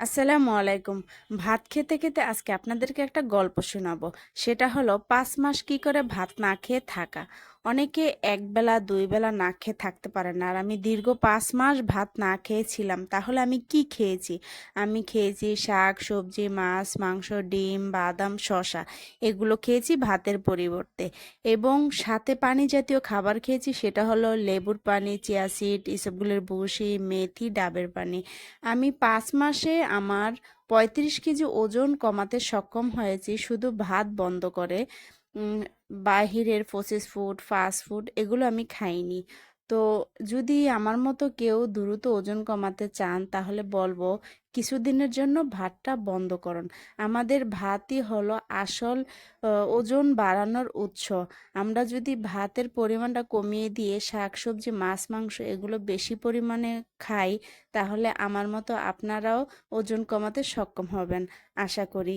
আসসালামু আলাইকুম। ভাত খেতে খেতে আজকে আপনাদেরকে একটা গল্প শোনাবো। সেটা হলো, পাঁচ মাস কি করে ভাত না খেয়ে থাকা? অনেকে এক বেলা দুই বেলা না খেয়ে থাকতে পারে না। আর আমি দীর্ঘ পাঁচ মাস ভাত না খেয়েছিলাম, তাহলে আমি কি খেয়েছি? আমি খেয়েছি শাক, সবজি, মাছ, মাংস, ডিম, বাদাম, শসা, এগুলো খেয়েছি ভাতের পরিবর্তে। এবং সাথে পানি জাতীয় খাবার খেয়েছি, সেটা হলো লেবুর পানি, চিয়া সিড, এসবগুলোর বসি, মেথি, ডাবের পানি। আমি পাঁচ মাসে আমার পঁয়ত্রিশ কেজি ওজন কমাতে সক্ষম হয়েছি, শুধু ভাত বন্ধ করে। বাহিরের প্রসেস ফুড ফাস্ট ফুড এগুলো আমি খাইনি। তো যদি আমার মতো কেউ দ্রুত ওজন কমাতে চান, তাহলে বলব কিছুদিনের জন্য ভাতটা বন্ধ করুন। আমাদের ভাতই হলো আসল ওজন বাড়ানোর উৎস। আমরা যদি ভাতের পরিমাণটা কমিয়ে দিয়ে শাকসবজি, মাছ, মাংস এগুলো বেশি পরিমাণে খাই, তাহলে আমার মতো আপনারাও ওজন কমাতে সক্ষম হবেন, আশা করি।